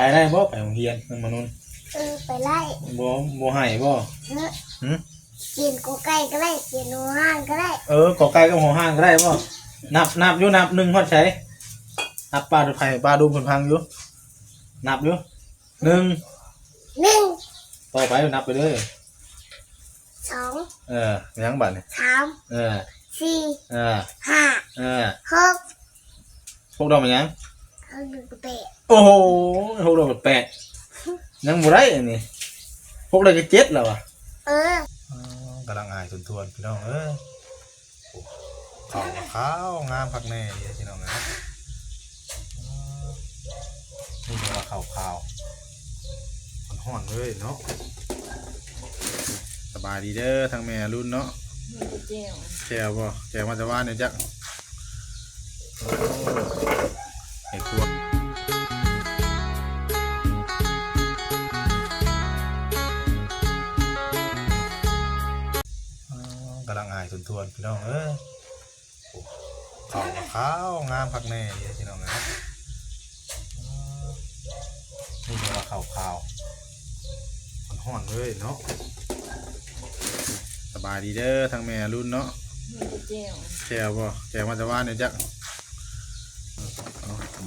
ไปได้บ่ไปโรงเรียนน้องมนุนเออไปไล่บ่บ่ให้บ่เนื้อหึกินกูไก่ก็ได้กินหนูห้างก็ได้เออกอไก่กับหัวห้างก็ได้บ่นับนับอยู่นับหนึ่งฮอดใช้นับปลาดูไผปลาดูผลพังอยู่นับอยู่หนึ่งหนึ่งต่อไปนับไปเลยสองเออยังบัดนี่สามเออสี่เออห้าเออหกพวกเรามันยัง เอาหนึ่งเตะโอ้โหพวกเราแปดยังบ่ได้อันนี้พวกเราก็เจ็ดแล้วอะเออกำลังอายทวนทวนๆพี่น้องเอ้ยโอ้ขาวขาวงามพักแน่ดีพี่น้องนะอ๋อนี่เรียกว่าขาวขาวมันห่อนเลยเนาะสบายดีเด้อทางแม่รุ่นเนาะเจียวแจวบ่แจวมาจะว่าเนี่ยจักโอ้ ไอ้ครัวอ๋อกำลังอายทวนทวนๆพี่น้องเอ้ยโอ้ขาวขาวงามพักแน่ดีพี่น้องนะอ๋อนี่เรียกว่าขาวขาวมันห่อนเลยเนาะสบายดีเด้อทางแม่รุ่นเนาะเจียวแจวบ่แจวมาจะว่าเนี่ยจักเอาส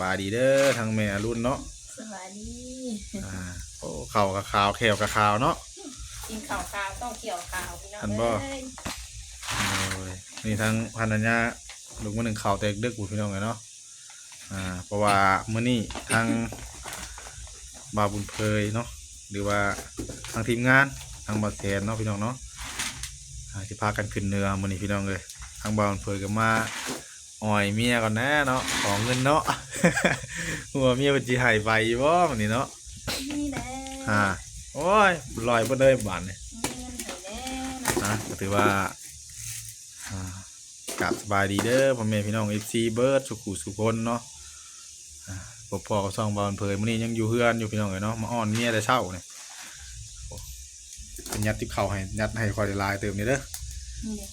บายดีเด้อทางแม่รุ่นเนาะสวัสดีอ่าโอ้เข่ากับขาวแขวกับขาวเนาะกินข้าวขาวต้องเกี่ยวขาวพี่น้องอันบ่เอ้ยโอ้ยนี่ทางพันธัญญาลูกมือหนึ่งเข่าแตกเดึกบุพี่น้องเลยเนาะอ่าเพราะว่ามื้อนี้ทางบาวบุญเพยเนาะหรือว่าทางทีมงานทางบาวแทนเนาะพี่น้องเนาะอ่าที่พากันขึ้นเรือมื้อนี้พี่น้องเลยทางบาวบุญเพยก็มา อ่อยเมียก่อนนะเนาะขอเงินเนาะหัวเมียเป็นจีหายไปบ่มื้อนี้เนาะนี่แหละอ่าโอ้ยลอยบ่เลยบาดนี่มีเงินให้แน่นะก็ถือว่าอ่ากลับสบายดีเด้อพ่อแม่พี่น้องเอฟซีเบิร์ดสุขุสุคนเนาะอ่าพ่อพ่อกับซองบอลเพยมื้อนี้ยังอยู่เฮือนอยู่พี่น้องเลยเนาะมาอ้อนเมียแต่เช้าเนี่ยโอ้เป็นยัดทิพเข่าให้ยัดให้คอยได้ลายเติมนี่เด้อนี่เด้อ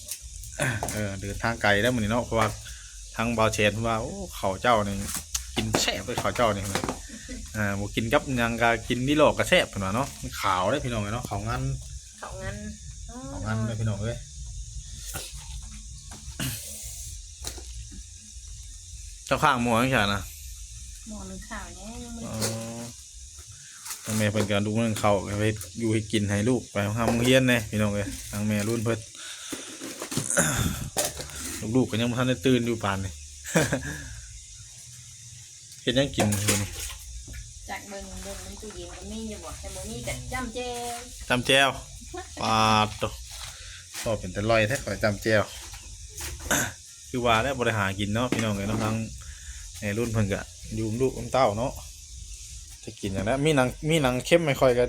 เออเดินทางไกลแล้วมื้อนี้เนาะเพราะว่า ทางบาวเชนว่าโอ้เขาเจ้านี่กินแซ่บเลยเขาเจ้านี่เพิ่นว่าอ่าบ่กินกับหยังก็กินนี่โลกก็แซ่บเพิ่นว่าเนาะมันขาวเลยพี่น้องเลยเนาะขาวงั้นเขางั้นของอันเลยพี่น้องเอ้ยเจ้าข้างหมัวจังซั่นนะหมอหนึ่งข่าวเนี่ยยังไม่อ๋อทางแม่เพิ่นก็ดูเรื่องเขาวไปอยู่ให้กินให้ลูกไปทำโรงเรียนเน่พี่น้องเอ้ยทางแม่รุ่นเพิ่น ลูกๆก็ยังบ่ทันได้ตื่นอยู่ปานนี่ เฮ็ดหยังกินอยู่นี่จากเบิ่งเบิ่งน้ำตู้เย็นก็มีอยู่บ่แต่บ่มีก็จำเจวจำแจวปาดโตพ่อเป็นแต่ลอยแท้ขอยจำแจวคือว่าแล้วบ่ได้หากินเนาะพี่น้องเอ้ยเนาะทางในรุ่นเพิ่นก็อยู่กับลูกกับเต้าเนาะจะกินอย่างนั้นมีหนังมีหนังเข้มไม่ค่อยก็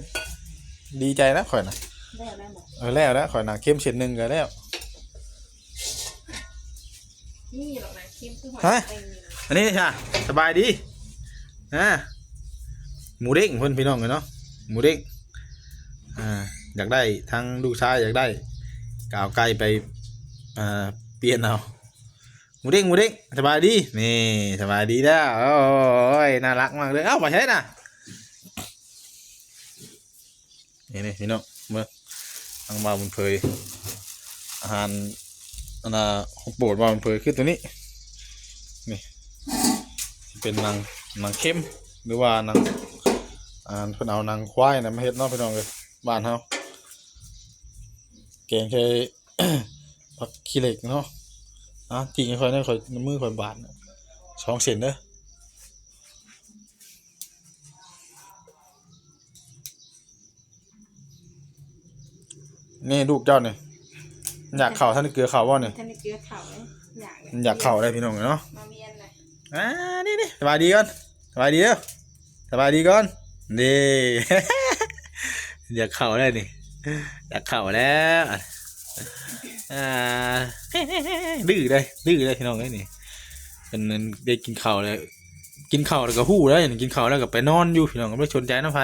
ดีใจนะข่อยนะได้ไหมบ่ เออแล้วแล้วข่อยหนังเข้มเช่นหนึงก็แล้ว นี่หรอกนะคิมคือหอยฮะเต็มอยู่นะอันนี้ใช่สบายดีนะหมูเด้งเพิ่นพี่น้องเลยเนาะหมูเด้งอ่าอยากได้ทางลูกชายอยากได้กเอาไก่ไปอ่าเปลี่ยนเอาหมูเด้งหมูเด้งสบายดีนี่สบายดีแล้วโอ้ยน่ารักมากเลยเอ้ามาใช้น่ะนี่นี่พี่น้องเมื่อทางบ้านมันเคยอาหาร อันน่ะของโปรดบ้ามันเคยคือตัวนี้ นี่เป็นนางนางเข้มหรือว่านังอ่าเพิ่นเอานางควายนะมาเฮ็ดเนาะพี่น้องเลยบ้านเฮาแกงใช้ผักขี้เหล็กเนาะอะจริงค่อยนั่ค่อยมือค่อยบาดน่ะสองเส้นเด้อนี่ลูกเจ้าเนี่ย อยากเข่าท่านได้เกลือเข่าว่าเนี่ยท่านได้เกลือขาวไหมอยากอยากเข่าได้พี่น้องเนาะมาเวียนเลยอ่านี่นี่สบายดีก่อนสบายดีเด้อสบายดีก่อนนี่อยากเข่าได้นี่อยากเข่าแล้วอ่าดื้อเลยดื้อเลยพี่น้องเอ้ยนี่เป็นได้กินข้าวเลยกินข้าวแล้วก็หู้แล้วกินข้าวแล้วก็ไปนอนอยู่พี่น้องก็ไม่ชนใจน้ำไฟ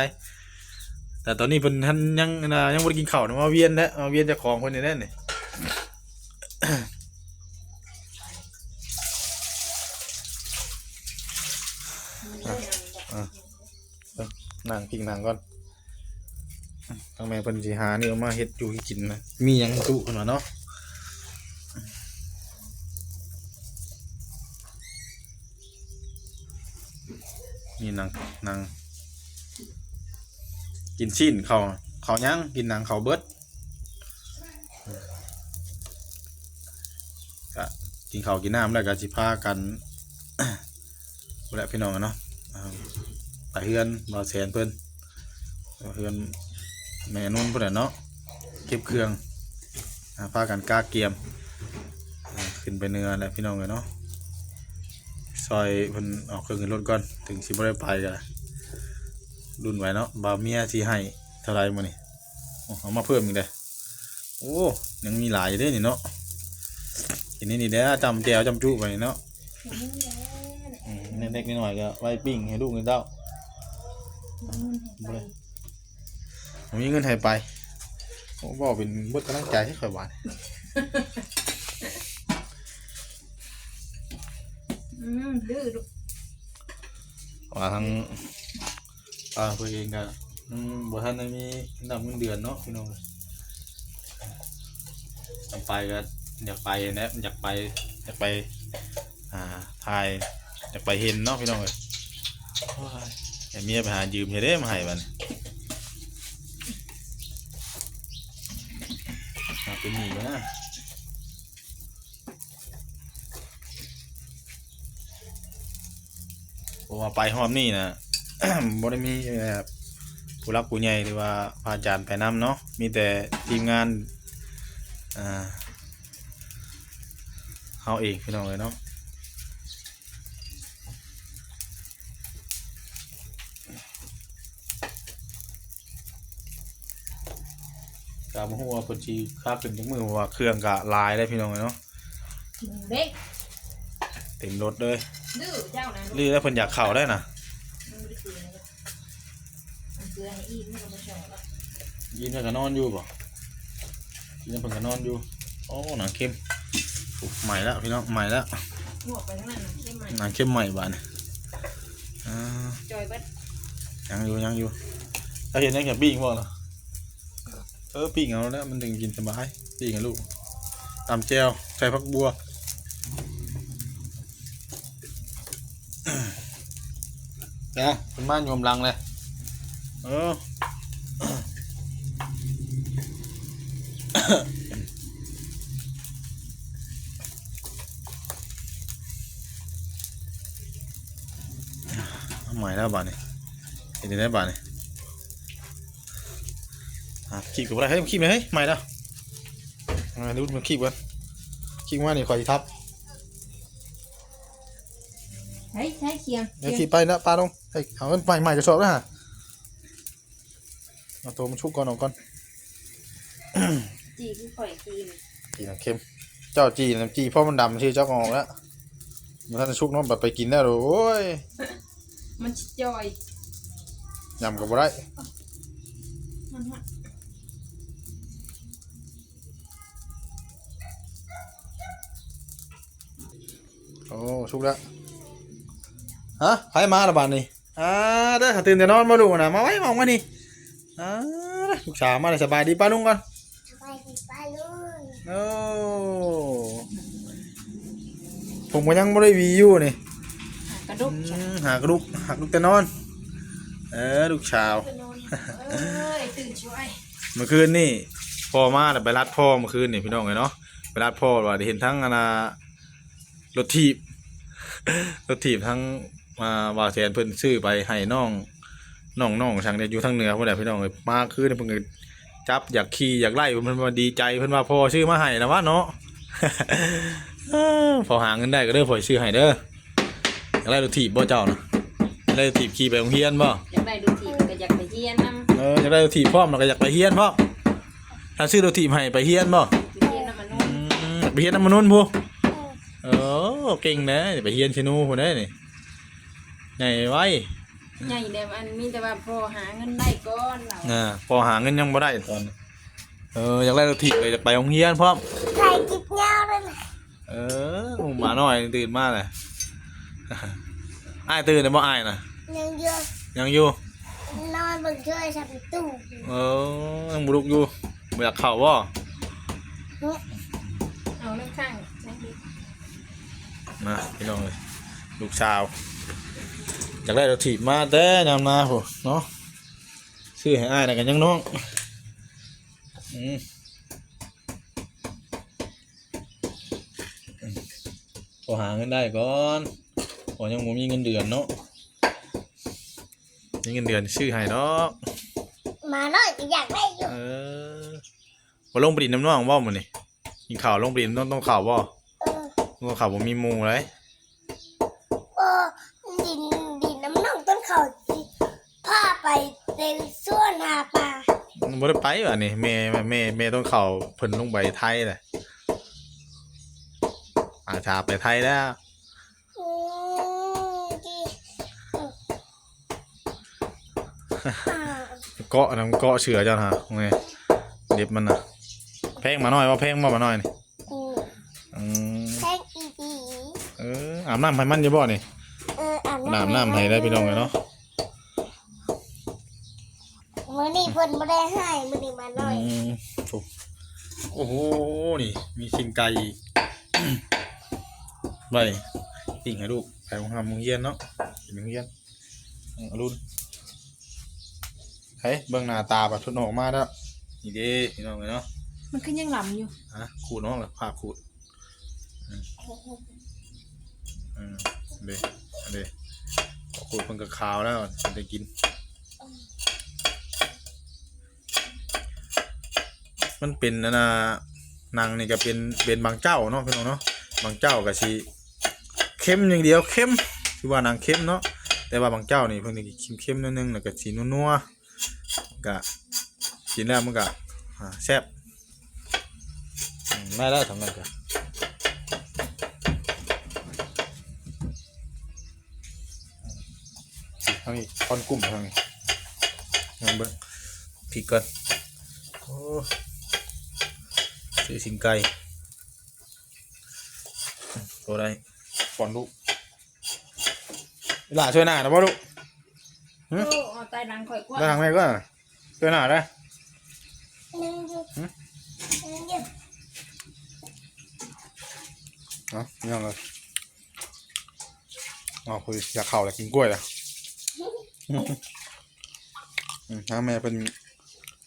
แต่ตอนนี้เพิ่นท่านยังนะยังบ่ได้กินข้าวนะมาเวียนแล้วมาเวียนเจากของคนนี้แน่นี่มั นเริ่มแบบอะเบิ่งนั่งพิงนั่งก่อนทางแม่เพิ่นสิหานี่เอามาเฮ็ดอยู่ให้กินนะ มีหยังจุเพิ่นว่าเนาะนี่นางนางกินชิ้นเขาเขายังกินนังเขาเบิด ก็กินข้าวกินน้ำแล้วก็สิพากันบ่ได้พี่น้องเนาะไปเฮือนบ่าแสนเพิ่นเฮือนแม่นุ่นเพิ่นน่ะเนาะเก็บเครื่องพากันกาเกียมขึ้นไปเนื้อแล้วพี่น้องกันเนาะซอยเพิ่นออกเครื่องขึ้นรถก่อนถึงสิบ่ได้ไปก็รุ่นไว้เนาะบาเมียสิให้เท่าไรมื้อนี้เอามาเพิ่มอีกเด้อโอ้ยังมีหลายอยู่เด้นี่เนาะ ทีนี้นี่เด้อจำแจวจำจุไปนี่เนาะอืมเล็กๆน้อยๆก็ไว้ปิ้งให้ลูกให้เต้าผมมีเงินให้ไปผมบอกเป็นบทกำลังใจให้ข่อยหวานอืมดื้อลูกว่าทั้งอ่าเพื่อเองก็อืมบ่ท่านได้มีดำเงินเดือนเนาะพี่น้องอยากไปก็ อยากไปนะอยากไปอยากไป อ่าถ่ายอยากไปเห็นเนาะพี่น้องเลยโอ้ยแต่เมียไปหายืมเฮเด้มาให้บันเป็นหนี้ก็นะเพราะว่าไปหอมนี่นะบ่ได้มีแบบผู้รักผู้ใหญ่หรือว่าพระอาจารย์ไปนํเนาะมีแต่ทีมงานอ่า เฮาเองพี่น้องเลยเนาะกาบหัวาเพิ่นสิค่าขึ้นจังมือเพราะว่าเครื่องกะลายได้พี่น้องเอ้ยเนาะเด็กเต็มรถเลยดื้อเจ้านะลูกรีแล้วเพิ่นอยากเข้าได้น่ะมันไม่ได้ซื้อนะมันซื้อให้อีกมันก็ไม่ชอบแล้วยินแล้วก็นอนอยู่บ่ยินแล้วเพิ่นก็นอนอยู่โอ้หนังเข้มอุ๊ย ใหม่แล้วพี่น้องใหม่แล้วหมวกไปทั้งนั้นเข้มใหม่หนังเข้มใหม่บาดนี้อ่าจอยเบัดยังอยู่ยังอยู่ถ้าเห็นยังแค่ปิ้งบ่ล่ะเออปิ้งเอาแล้วมันถึงกินสบายปิ้งกับลูกตำแจ่วใส่ผักบัวนะเป็นบ้านอยู่กำลังเลยเออ ม่แล้วบ้านนี่เห็นได้บ้านนี่อะขีบกับอะไรเฮ้ยขีบไหมเฮ้ยใหม่แล้วมาดูมันขีบกันขีบว่านี่คอยทับเฮ้ยใช้เคียงเดี๋ยวขีบไปนะปลาลงเฮ้ยเอาเงินใหม่ใหม่จะชอบแล้วฮะเอาตัวมันชุกก่อนออกก่อนจีคือข่อยกินจีน้ำเค็ม เจ้าจีน้ำจีเพราะมันดำชื่อเจ้าของออกแล้วมันท่านจะชุกเน้องแบบไปกินได้หรอโอ้ย มันจอยยำกับบ่ได้มันฮะโอ้ชุกแล้วฮะใครมาละบาดนี่อ่าเด้อตื่นแต่นอนมาลูกนะมาไว้มองมานี่อ่าเด้อลูกสาวมาเลยสบายดีป้าลุงก่อนสบายดีป้าลุงโอ้ผมก็ยังไม่ได้วีอยู่นี่ กระดุกอืมหากลูกหากลูกแต่นอน เออลูกสาวไปนอนเอ้ยตื่นช่วยเมื่อคืนนี่พ่อมาแต่ะไปรัดพ่อเมื่อคืนนี่พี่น้องเลยเนาะไปรัดพ่อว่าได้เห็นทั้งอนนารถถีบ รถถีบทั้งมาว่าแสนเพิ่นซื้อไปให้น้องน้องน้องทางเนี่ยอยู่ทางเหนือพุ่นแหละพี่น้องเลยมาคืนนี่เพิ่นก็จับอยากขี่อยากไล่เพิ่นมาดีใจเพิ่นว่าพ่อซื้อมาให้นะวะเนาะเออพอหาเงินได้ก็เด้อพ่อซื้อให้เด้อ อยากไล่รถถีบบ่เจ้านะอยากไล่รถถีบขี่ไปโรงเรียนบ่อยากได้ดูทีก็อยากไปเฮียนนำเอออยากได้รถถีบพร้อมแล้วก็อยากไปเฮียนพร้อมถ้าซื้อรถถีบให้ไปเฮียนบ่ไปเฮียนนำมันนู่นอืมอยากไปเฮียนน้ำมันนุ่นพูเออเก่งนะอย่าไปเฮียนชินูพูนได้นี่ใหญ่ไว้ใหญ่เดี๋ยวมันมีแต่ว่าพอหาเงินได้ก่อนเราอ่าพอหาเงินยังบ่ได้ตอนนี้เอออยากได้รถถีบไปอยากไปโรงเรียนพร้อมใส่จิบเงาเลยนะเออหมูหมาน้อยตื่นมาเลย อ้ายตื่นแต่บ่อ้ายนะยังเยอะยังอยู่อนมึงช่วยทำตู้เออยังบุรุกอยู่บ่อยากเข้าบ่เอาน้ำข้างนั่งดิมาพี่น้องเลยลูกสาวอยากได้รถถีบมาแต่ยามมาโหเนาะซื้อให้อ้ายน่ะกันยังน้องอืมพอหาเงินได้ก่อน พอยังบ่มีเงินเดือนเนาะมีเงินเดือนซื้อให้ดอกมาหน่อยก็อยากได้อยู่เออบ่ลงไปดินน้ำน้องบ่มื้อนี้กินข้าวลงไปดินต้องต้องข้าวบ่เออต้องข้าวบ่มีหมู่เลยเออดินดินน้ำน่องต้นเขาสิพาไปในส่วนหาปลาบ่ได้ไปว่ะนี่แม่แม่แม่แม่ต้องเข้าเพิ่นลงไปไทยแหละอาชาไปไทยแล้ว เกาะนำเกาะเชือเจ้าฮะไงเด็บมันน่ะแพงมาหน่อยว่าแพงบ่มาหน่อยนี่อืมอืมแพงอีดีเอออาบน้ำให้มันอยู่บ่นี่เอออาบอาบน้ำให้ได้พี่น้องเลยเนาะมื้อนี้เพิ่นบ่ได้ให้มื้อนี้มาหน่อยอืมโอ้โอ้โหนี่ มีชิงไก่อีกไปติ่งให้ลูกไปโรงทำโรงเรียนเนาะไปโรงเรียนอืมเอารุ่นเฮ้ยเบิ่งหน้าตาแบบทุนออกมาแล้วนี่เด้พี่น้องเลยเนาะมันขึ้นยังหลำอยู่อะขูดน้องเลยผ้าขูดอืมอืมเด้อันเด้ขูดเพิ่นก็ขาวแล้วจะได้กิน มันเป็นนั่นนะนางนี่ก็เป็นเป็นบางเจ้าเนาะพี่น้องเนาะบางเจ้าก็สิเข้มอย่างเดียวเข้มคือว่านางเข้มเนาะแต่ว่าบางเจ้านี่เพิ่นนี่เข้มเข้มๆนิดนึงแล้วก็สีนัวๆ ก็กินแล้วมันก็แซ่บอืมได้แล้วทำนั้นก็ทางนี้คอนกุ่มทางนี้ลองเบิ่งพริกก่อนโอ้ซื้อสิงไก่ตัวได้ฟอนลูกหลาช่วยหน้านะพ่อลูกโอ้เอาใต้รังข่อยกว่าได้ทางไหนก็ ช่วยหน้าได้หนึ่งหยุดหืมหนึ่งหยุดเนาะนี่ยังเลยอ๋อคุยอยากเข่าอยากกินกล้วยเลยอืมทางแม่เป็น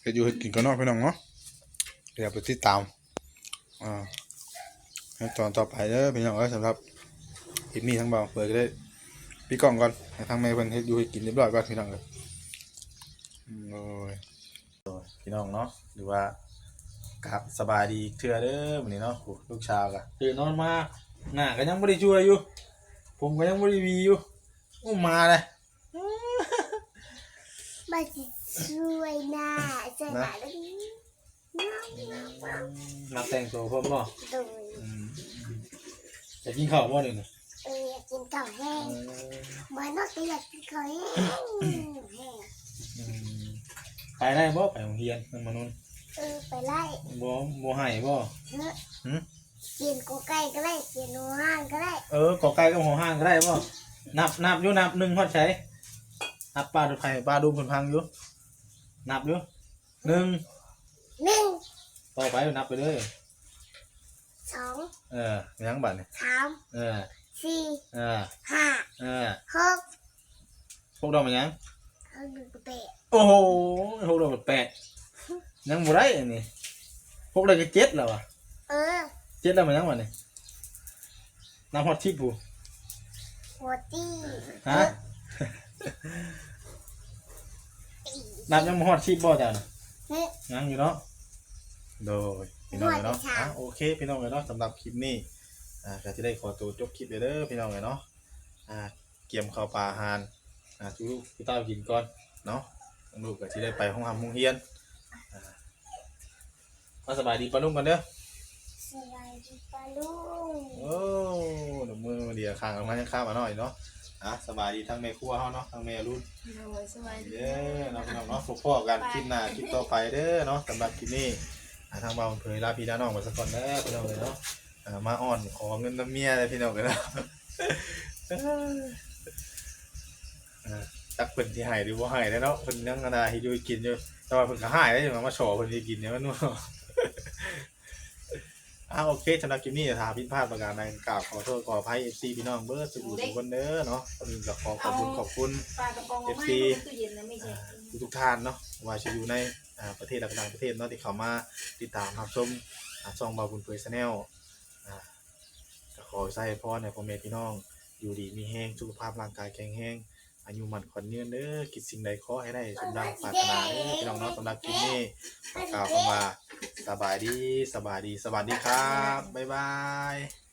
เฮ็ดอยู่เฮ็ดกินก็นอกพี่น้องเนาะเดี๋ยวไปติดตามอ่าให้ตอนต่อไปเด้อพี่น้องเอ้ยสำหรับคลิปนี้ทั้งเบาเปิดก็ได้พี่กล้องก่อนให้ทางแม่เพิ่นเฮ็ดอยู่เฮ็ดกินเรียบร้อยก่อนพี่น้องเลยอืมโอ้ยโอ้ย พี่น้องเนาะหรือว่าครับสบายดีอีกเทื่อเด้อวันนี้เนาะโอ้ลูกชาวก็ตื่นนอนมาหน้าก็ยังบ่ได้ช่วยอยู่ ผมก็ยังบ่ได้วีอยู่อุ้มมาเลยมาสิช่วยหน้าช่วยหน้าแล้วนี่น้องน้องนักแต่งตัวพร้อมบ่โดยอืมจะกินข้าวบ่นี่นะเอออยากกินข้าวแห้งมานอกก็อยากกินข้าวแห้งแห้งอืม ไปได้บ่ไปโรงเรียนนำมานุ่นเออไปไล่บ่บ่ให้บ่เนื้อะหืมกินกูไก่ก็ได้กินหนูห้างก็ได้เออกอไก่กับหัวห้างก็ได้บ่นับนับอยู่นับหนึ่งฮอดใช้นับปลาดูไผปลาดูผลพังอยู่นับอยู่หนึ่งหนึ่งต่อไปนับไปเลยสองเออยังบัดนี่สามเออสี่เออห้าเออหกพวกเรามันยัง เอาหนึ่งแปดโอ้โหพวกเราแปดยังบ่ได้อันนี้พวกเราจะเจ็ดแล้วอะเออเจ็ดแล้วมันยังบัดนี่นับฮอดทิพย์ผู้หัวตี้ฮะนับยังบ่ฮอดชิปบ่จ้ะน่ะเฮ้ย ยังอยู่เนาะโดยพี่น้องเนาะฮอดค่ะ อะโอเคพี่น้องเนาะสำหรับคลิปนี้อ่าก็จะได้ขอตัวจบคลิปเลยเด้อพี่น้องเนาะอ่าเกี่ยมข้าวปลาอาหาร อ่าทุกพี่ต้ากินก่อนเนาะลูกก็จะได้ไปห้องทำห้องเรียนอ่ามาสบายดีปะลุงกันเด้อสบายดีปะลุงโอ้เดี๋ยวมือเดียวข้างออกมาให้ข้ามมาหน่อยเนาะอะสบายดีทั้งแม่ครัวเฮาเนาะทั้งแม่รุ่นโอ้ยสบายดีเด้อน้องพี่น้องเนาะพบพ่อกันคลิปหน้าคลิปต่อไปเด้อเนาะสำหรับคลิปนี้อ่าทางบ้านเผยลาพี่น้าน้องมาสักก่อนเด้อพี่น้องเลยเนาะอ่ามาอ่อนขอเงินน้ำเมียเลยพี่น้องเลยเนาะอ่าไป จักเพิ่นสิให้หรือบ่ให้แล้วเนาะเพิ่นยังอันน่ะให้อยู่กินอยู่แต่ว่าเพิ่นก็ให้ได้มามาฉอเพิ่นสิกินเนี่ยมันเนาะอ่าโอเคสำหรับคลิปนี้ถ้าผิดพลาดประการใดกราบขอโทษขออภัย FC พี่น้องเบิร์สุขุทุกคนเด้อเนาะก่อนอื่นก็ขอขอบคุณขอบคุณ ปลากระป๋องเอาไว้ FC ตู้เย็นนะไม่ใช่ ทุกทุกๆท่านเนาะว่าจะอยู่ในอ่าประเทศและต่างประเทศเนาะที่เขามาติดตามรับชมอ่าช่องบาบุญเผยชาแนลก็ขอใส่พรในพ่อแม่พี่น้อง อยู่ดีมีแห้งสุขภาพร่างกายแข็งแรง อายุมันขวัญยืนเด้อคิดสิ่งใดขอให้ได้สมดังปรารถนาเด้อพี่น้องเนาะสำหรับคลิปนี้กล่าวคำว่าสบายดีสบายดีสวัสดีครับ บ๊ายบาย